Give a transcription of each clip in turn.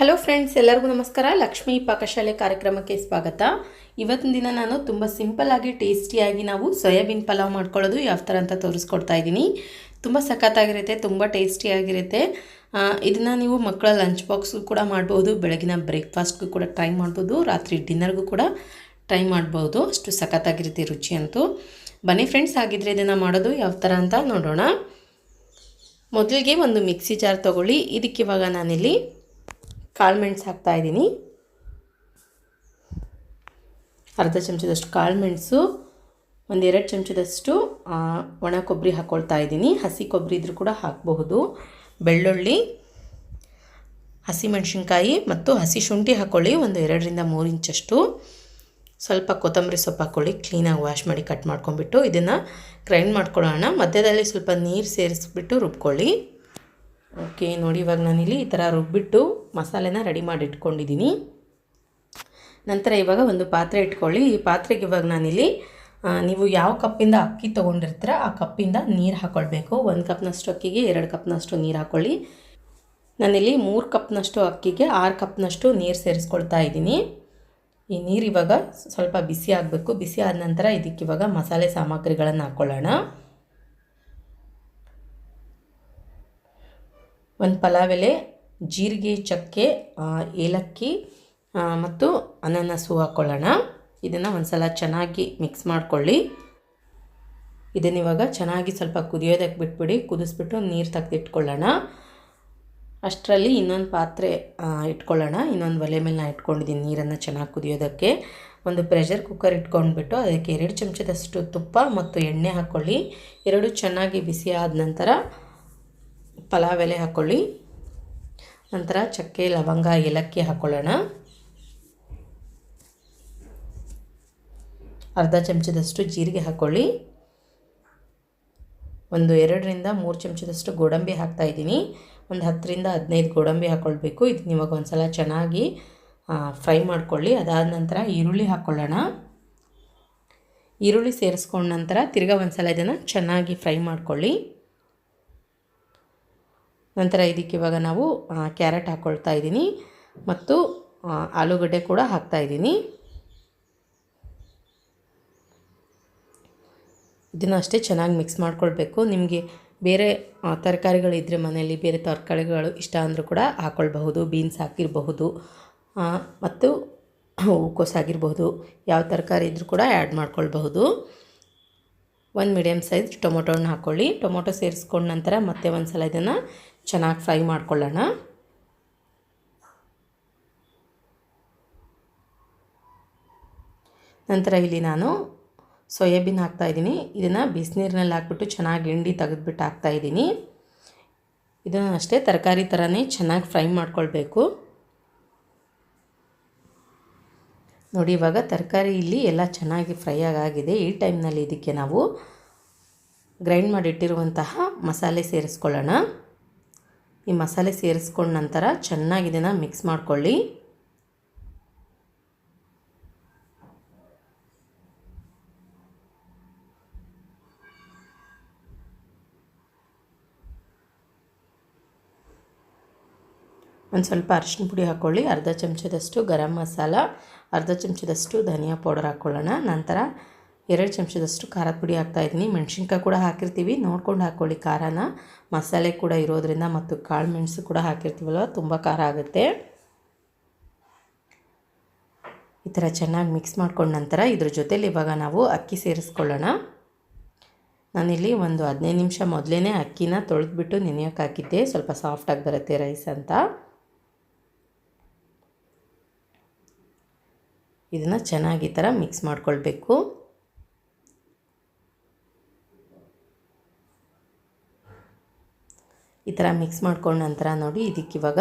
Hello friends ಎಲ್ಲರಿಗೂ ನಮಸ್ಕಾರ. ಲಕ್ಷ್ಮೀ ಪಾಕಶಾಲೆ ಕಾರ್ಯಕ್ರಮಕ್ಕೆ ಸ್ವಾಗತ. ಇವತ್ತಿನ ದಿನ ನಾನು ತುಂಬ ಸಿಂಪಲ್ ಆಗಿ ಟೇಸ್ಟಿಯಾಗಿ ನಾವು ಸೋಯಾಬೀನ್ ಪಲಾವ್ ಮಾಡ್ಕೊಳ್ಳೋದು ಯಾವ ಥರ ಅಂತ ತೋರಿಸ್ಕೊಡ್ತಾ ಇದ್ದೀನಿ. ತುಂಬ ಸಖತ್ತಾಗಿರುತ್ತೆ, ತುಂಬ ಟೇಸ್ಟಿಯಾಗಿರುತ್ತೆ ಇದನ್ನು ನೀವು ಮಕ್ಕಳ ಲಂಚ್ ಬಾಕ್ಸ್ಗೂ ಕೂಡ ಮಾಡ್ಬೋದು, ಬೆಳಗಿನ ಬ್ರೇಕ್ಫಾಸ್ಟ್ಗೂ ಕೂಡ ಟ್ರೈ ಮಾಡ್ಬೋದು, ರಾತ್ರಿ ಡಿನ್ನರ್ಗೂ ಕೂಡ ಟ್ರೈ ಮಾಡ್ಬೋದು. ಅಷ್ಟು ಸಖತ್ತಾಗಿರುತ್ತೆ ರುಚಿ ಅಂತೂ. ಬನ್ನಿ ಫ್ರೆಂಡ್ಸ್ ಆಗಿದ್ದರೆ ಇದನ್ನು ಮಾಡೋದು ಯಾವ ಥರ ಅಂತ ನೋಡೋಣ. ಮೊದಲಿಗೆ ಒಂದು ಮಿಕ್ಸಿ ಜಾರ್ ತೊಗೊಳ್ಳಿ. ಇದಕ್ಕೆ ಇವಾಗ ನಾನಿಲ್ಲಿ ಕಾಳು ಮೆಣಸು ಹಾಕ್ತಾಯಿದ್ದೀನಿ ಅರ್ಧ ಚಮಚದಷ್ಟು ಕಾಳು ಮೆಣಸು ಒಂದೆರಡು ಚಮಚದಷ್ಟು ಒಣ ಕೊಬ್ಬರಿ ಹಾಕ್ಕೊಳ್ತಾ ಇದ್ದೀನಿ. ಹಸಿ ಕೊಬ್ಬರಿ ಇದ್ರೂ ಕೂಡ ಹಾಕಬಹುದು. ಬೆಳ್ಳುಳ್ಳಿ ಹಸಿಮೆಣಸಿನ್ಕಾಯಿ ಮತ್ತು ಹಸಿ ಶುಂಠಿ ಹಾಕ್ಕೊಳ್ಳಿ ಒಂದು ಎರಡರಿಂದ ಮೂರು ಇಂಚಷ್ಟು. ಸ್ವಲ್ಪ ಕೊತ್ತಂಬರಿ ಸೊಪ್ಪು ಹಾಕ್ಕೊಳ್ಳಿ ಕ್ಲೀನಾಗಿ ವಾಶ್ ಮಾಡಿ ಕಟ್ ಮಾಡ್ಕೊಂಬಿಟ್ಟು ಇದನ್ನು ಗ್ರೈಂಡ್ ಮಾಡ್ಕೊಳ್ಳೋಣ. ಮಧ್ಯದಲ್ಲಿ ಸ್ವಲ್ಪ ನೀರು ಸೇರಿಸ್ಬಿಟ್ಟು ರುಬ್ಕೊಳ್ಳಿ. ಓಕೆ, ನೋಡಿ, ಇವಾಗ ನಾನಿಲ್ಲಿ ಈ ಥರ ರುಬ್ಬಿಟ್ಟು ಮಸಾಲೆನ ರೆಡಿ ಮಾಡಿ ಇಟ್ಕೊಂಡಿದ್ದೀನಿ ನಂತರ ಇವಾಗ ಒಂದು ಪಾತ್ರೆ ಇಟ್ಕೊಳ್ಳಿ. ಈ ಪಾತ್ರೆಗೆ ಇವಾಗ ನಾನಿಲ್ಲಿ ನೀವು ಯಾವ ಕಪ್ಪಿಂದ ಅಕ್ಕಿ ತೊಗೊಂಡಿರ್ತೀರ ಆ ಕಪ್ಪಿಂದ ನೀರು ಹಾಕ್ಕೊಳ್ಬೇಕು ಒಂದು ಕಪ್ನಷ್ಟು ಅಕ್ಕಿಗೆ, ಎರಡು ಕಪ್ನಷ್ಟು ನೀರು ಹಾಕ್ಕೊಳ್ಳಿ ನಾನಿಲ್ಲಿ ಮೂರು ಕಪ್ನಷ್ಟು ಅಕ್ಕಿಗೆ, ಆರು ಕಪ್ನಷ್ಟು ನೀರು ಸೇರಿಸ್ಕೊಳ್ತಾ ಇದ್ದೀನಿ. ಈ ನೀರು ಇವಾಗ ಸ್ವಲ್ಪ ಬಿಸಿ ಆಗಬೇಕು. ಬಿಸಿ ಆದ ನಂತರ ಇದಕ್ಕೆ ಇವಾಗ ಮಸಾಲೆ ಸಾಮಗ್ರಿಗಳನ್ನು ಹಾಕ್ಕೊಳ್ಳೋಣ ಒಂದು ಪಲಾವ್ ಎಲೆ ಜೀರಿಗೆ, ಚಕ್ಕೆ ಏಲಕ್ಕಿ ಮತ್ತು ಅನಾನಸು ಹಾಕ್ಕೊಳ್ಳೋಣ ಇದನ್ನು ಒಂದು ಸಲ ಚೆನ್ನಾಗಿ ಮಿಕ್ಸ್ ಮಾಡಿಕೊಳ್ಳಿ. ಇದನ್ನ ಇವಾಗ ಚೆನ್ನಾಗಿ ಸ್ವಲ್ಪ ಕುದಿಯೋದಕ್ಕೆ ಬಿಟ್ಬಿಡಿ, ಕುದಿಸ್ಬಿಟ್ಟು ನೀರು ತೆಗೆದಿಟ್ಕೊಳ್ಳೋಣ. ಅಷ್ಟರಲ್ಲಿ ಇನ್ನೊಂದು ಪಾತ್ರೆ ಇಟ್ಕೊಳ್ಳೋಣ. ಇನ್ನೊಂದು ಒಲೆ ಮೇಲೆ ನಾನು ಇಟ್ಕೊಂಡಿದ್ದೀನಿ ನೀರನ್ನು ಚೆನ್ನಾಗಿ ಕುದಿಯೋದಕ್ಕೆ. ಒಂದು ಪ್ರೆಷರ್ ಕುಕ್ಕರ್ ಇಟ್ಕೊಂಡ್ಬಿಟ್ಟು ಅದಕ್ಕೆ ಎರಡು ಚಮಚದಷ್ಟು ತುಪ್ಪ ಮತ್ತು ಎಣ್ಣೆ ಹಾಕ್ಕೊಳ್ಳಿ ಎರಡು ಚೆನ್ನಾಗಿ ಬಿಸಿ ಆದ ನಂತರ ಪಲಾವ್ ಎಲೆ ಹಾಕ್ಕೊಳ್ಳಿ ನಂತರ ಚಕ್ಕೆ, ಲವಂಗ, ಏಲಕ್ಕಿ ಹಾಕ್ಕೊಳ್ಳೋಣ ಅರ್ಧ ಚಮಚದಷ್ಟು ಜೀರಿಗೆ ಹಾಕ್ಕೊಳ್ಳಿ ಒಂದು ಎರಡರಿಂದ ಮೂರು ಚಮಚದಷ್ಟು ಗೋಡಂಬಿ ಹಾಕ್ತಾಯಿದ್ದೀನಿ ಒಂದು ಹತ್ತರಿಂದ ಹದಿನೈದು ಗೋಡಂಬಿ ಹಾಕ್ಕೊಳ್ಬೇಕು ಇದನ್ನ ಇವಾಗ ಒಂದು ಸಲ ಚೆನ್ನಾಗಿ ಫ್ರೈ ಮಾಡ್ಕೊಳ್ಳಿ. ಅದಾದ ನಂತರ ಈರುಳ್ಳಿ ಹಾಕ್ಕೊಳ್ಳೋಣ ಈರುಳ್ಳಿ ಸೇರಿಸ್ಕೊಂಡ ನಂತರ ತಿರ್ಗಾ ಒಂದು ಸಲ ಇದನ್ನು ಚೆನ್ನಾಗಿ ಫ್ರೈ ಮಾಡ್ಕೊಳ್ಳಿ. ನಂತರ ಇದಕ್ಕೆ ಇವಾಗ ನಾವು ಕ್ಯಾರೆಟ್ ಹಾಕ್ಕೊಳ್ತಾ ಇದ್ದೀನಿ ಮತ್ತು ಆಲೂಗಡ್ಡೆ ಕೂಡ ಹಾಕ್ತಾಯಿದ್ದೀನಿ ಇದನ್ನು ಅಷ್ಟೇ ಚೆನ್ನಾಗಿ ಮಿಕ್ಸ್ ಮಾಡ್ಕೊಳ್ಬೇಕು. ನಿಮಗೆ ಬೇರೆ ತರಕಾರಿಗಳಿದ್ದರೆ ಮನೆಯಲ್ಲಿ ಬೇರೆ ತರಕಾರಿಗಳು ಇಷ್ಟ ಅಂದರೂ ಕೂಡ ಹಾಕ್ಕೊಳ್ಬಹುದು ಬೀನ್ಸ್ ಹಾಕಿರಬಹುದು ಮತ್ತು ಹೂಕೋಸು ಆಗಿರಬಹುದು, ಯಾವ ತರಕಾರಿ ಇದ್ದರೂ ಕೂಡ ಆ್ಯಡ್ ಮಾಡ್ಕೊಳ್ಬಹುದು. ಒಂದು ಮೀಡಿಯಮ್ ಸೈಜ್ ಟೊಮೊಟೊನ ಹಾಕ್ಕೊಳ್ಳಿ ಟೊಮೊಟೊ ಸೇರಿಸ್ಕೊಂಡ ನಂತರ ಮತ್ತೆ ಒಂದು ಸಲ ಇದನ್ನು ಚೆನ್ನಾಗಿ ಫ್ರೈ ಮಾಡ್ಕೊಳ್ಳೋಣ. ನಂತರ ಇಲ್ಲಿ ನಾನು ಸೋಯಾಬೀನ್ ಹಾಕ್ತಾಯಿದ್ದೀನಿ ಇದನ್ನು ಬಿಸಿನೀರಿನಲ್ಲಿ ಹಾಕ್ಬಿಟ್ಟು ಚೆನ್ನಾಗಿ ಹಿಂಡಿ ತೆಗೆದುಬಿಟ್ಟು ಹಾಕ್ತಾಯಿದ್ದೀನಿ ಇದನ್ನು ಅಷ್ಟೇ ತರಕಾರಿ ಥರನೇ ಚೆನ್ನಾಗಿ ಫ್ರೈ ಮಾಡ್ಕೊಳ್ಬೇಕು. ನೋಡಿ, ಇವಾಗ ತರಕಾರಿ ಇಲ್ಲಿ ಎಲ್ಲ ಚೆನ್ನಾಗಿ ಫ್ರೈ ಆಗಿದೆ ಈ ಟೈಮ್ನಲ್ಲಿ ಇದಕ್ಕೆ ನಾವು ಗ್ರೈಂಡ್ ಮಾಡಿಟ್ಟಿರುವಂತಹ ಮಸಾಲೆ ಸೇರಿಸ್ಕೊಳ್ಳೋಣ. ಈ ಮಸಾಲೆ ಸೇರಿಸ್ಕೊಂಡ ನಂತರ ಚೆನ್ನಾಗಿ ಇದನ್ನು ಮಿಕ್ಸ್ ಮಾಡ್ಕೊಳ್ಳಿ. ಒಂದು ಸ್ವಲ್ಪ ಅರಿಶಿನ ಪುಡಿ ಹಾಕ್ಕೊಳ್ಳಿ ಅರ್ಧ ಚಮಚದಷ್ಟು ಗರಂ ಮಸಾಲ, ಅರ್ಧ ಚಮಚದಷ್ಟು ಧನಿಯಾ ಪೌಡರ್ ಹಾಕ್ಕೊಳ್ಳೋಣ ನಂತರ ಎರಡು ಚಮಚದಷ್ಟು ಖಾರದ ಪುಡಿ ಹಾಕ್ತಾಯಿದ್ದೀನಿ ಮೆಣಸಿನ್ಕಾಯಿ ಕೂಡ ಹಾಕಿರ್ತೀವಿ. ನೋಡ್ಕೊಂಡು ಹಾಕ್ಕೊಳ್ಳಿ ಖಾರನ. ಮಸಾಲೆ ಕೂಡ ಇರೋದರಿಂದ ಮತ್ತು ಕಾಳು ಮೆಣಸು ಕೂಡ ಹಾಕಿರ್ತೀವಲ್ವ, ತುಂಬ ಖಾರ ಆಗುತ್ತೆ. ಈ ಥರ ಚೆನ್ನಾಗಿ ಮಿಕ್ಸ್ ಮಾಡ್ಕೊಂಡ ನಂತರ ಇದ್ರ ಜೊತೇಲಿ ಇವಾಗ ನಾವು ಅಕ್ಕಿ ಸೇರಿಸ್ಕೊಳ್ಳೋಣ. ನಾನಿಲ್ಲಿ ಒಂದು ಹದಿನೈದು ನಿಮಿಷ ಮೊದಲೇ ಅಕ್ಕಿನ ತೊಳೆದ್ಬಿಟ್ಟು ನೆನೆಯೋಕೆ ಹಾಕಿದ್ದೆ. ಸ್ವಲ್ಪ ಸಾಫ್ಟಾಗಿ ಬರುತ್ತೆ ರೈಸ್ ಅಂತ. ಇದನ್ನು ಚೆನ್ನಾಗಿ ಈ ಥರ ಮಿಕ್ಸ್ ಮಾಡ್ಕೊಳ್ಬೇಕು. ಈ ಥರ ಮಿಕ್ಸ್ ಮಾಡ್ಕೊಂಡ ನಂತರ ನೋಡಿ ಇದಕ್ಕಿವಾಗ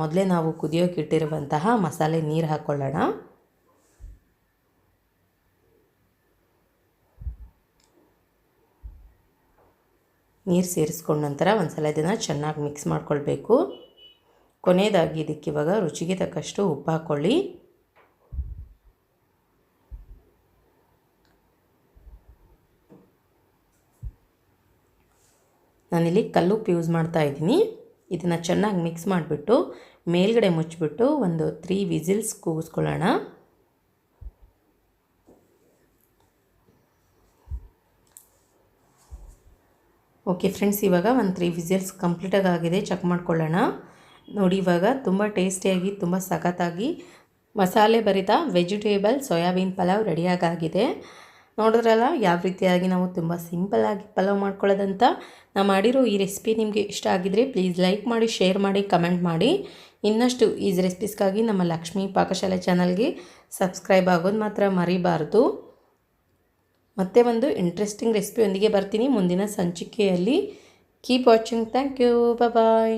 ಮೊದಲೇ ನಾವು ಕುದಿಯೋಕೆ ಇಟ್ಟಿರುವಂತಹ ಮಸಾಲೆ ನೀರು ಹಾಕ್ಕೊಳ್ಳೋಣ ನೀರು ಸೇರಿಸ್ಕೊಂಡ ನಂತರ ಒಂದು ಸಲ ಇದನ್ನು ಚೆನ್ನಾಗಿ ಮಿಕ್ಸ್ ಮಾಡ್ಕೊಳ್ಬೇಕು. ಕೊನೆಯದಾಗಿ ಇದಕ್ಕೆ ಇವಾಗ ರುಚಿಗೆ ತಕ್ಕಷ್ಟು ಉಪ್ಪು ಹಾಕ್ಕೊಳ್ಳಿ ನಾನಿಲ್ಲಿ ಕಲ್ಲುಪ್ಪು ಯೂಸ್ ಮಾಡ್ತಾ ಇದ್ದೀನಿ. ಇದನ್ನು ಚೆನ್ನಾಗಿ ಮಿಕ್ಸ್ ಮಾಡಿಬಿಟ್ಟು ಮೇಲ್ಗಡೆ ಮುಚ್ಚಿಬಿಟ್ಟು ಒಂದು ತ್ರೀ ವಿಸಿಲ್ಸ್ ಕೂಗಿಸ್ಕೊಳ್ಳೋಣ. ಓಕೆ ಫ್ರೆಂಡ್ಸ್ ಇವಾಗ ಒಂದು ತ್ರೀ ವಿಸಿಲ್ಸ್ ಕಂಪ್ಲೀಟಾಗಿ ಆಗಿದೆ. ಚೆಕ್ ಮಾಡ್ಕೊಳ್ಳೋಣ. ನೋಡಿ, ಇವಾಗ ತುಂಬ ಟೇಸ್ಟಿಯಾಗಿ ತುಂಬ ಸಖತ್ತಾಗಿ ಮಸಾಲೆ ಭರಿತ ವೆಜಿಟೇಬಲ್ ಸೋಯಾಬೀನ್ ಪಲಾವ್ ರೆಡಿಯಾಗಾಗಿದೆ ನೋಡಿದ್ರಲ್ಲ, ಯಾವ ರೀತಿಯಾಗಿ ನಾವು ತುಂಬ ಸಿಂಪಲ್ಲಾಗಿ ಪಲಾವ್ ಮಾಡ್ಕೊಳ್ಳೋದಂತ? ನಾವು ಮಾಡಿರೋ ಈ ರೆಸಿಪಿ ನಿಮಗೆ ಇಷ್ಟ ಆಗಿದ್ರೆ ಪ್ಲೀಸ್ ಲೈಕ್ ಮಾಡಿ, ಶೇರ್ ಮಾಡಿ, ಕಮೆಂಟ್ ಮಾಡಿ. ಇನ್ನಷ್ಟು ಈಸ್ ರೆಸಿಪೀಸ್ಗಾಗಿ ನಮ್ಮ ಲಕ್ಷ್ಮೀ ಪಾಕಶಾಲೆ ಚಾನಲ್ಗೆ ಸಬ್ಸ್ಕ್ರೈಬ್ ಆಗೋದು ಮಾತ್ರ ಮರಿಬಾರ್ದು. ಮತ್ತೆ ಒಂದು ಇಂಟ್ರೆಸ್ಟಿಂಗ್ ರೆಸಿಪಿಯೊಂದಿಗೆ ಬರ್ತೀನಿ. ಮುಂದಿನ ಸಂಚಿಕೆಯಲ್ಲಿ. Keep watching thank you bye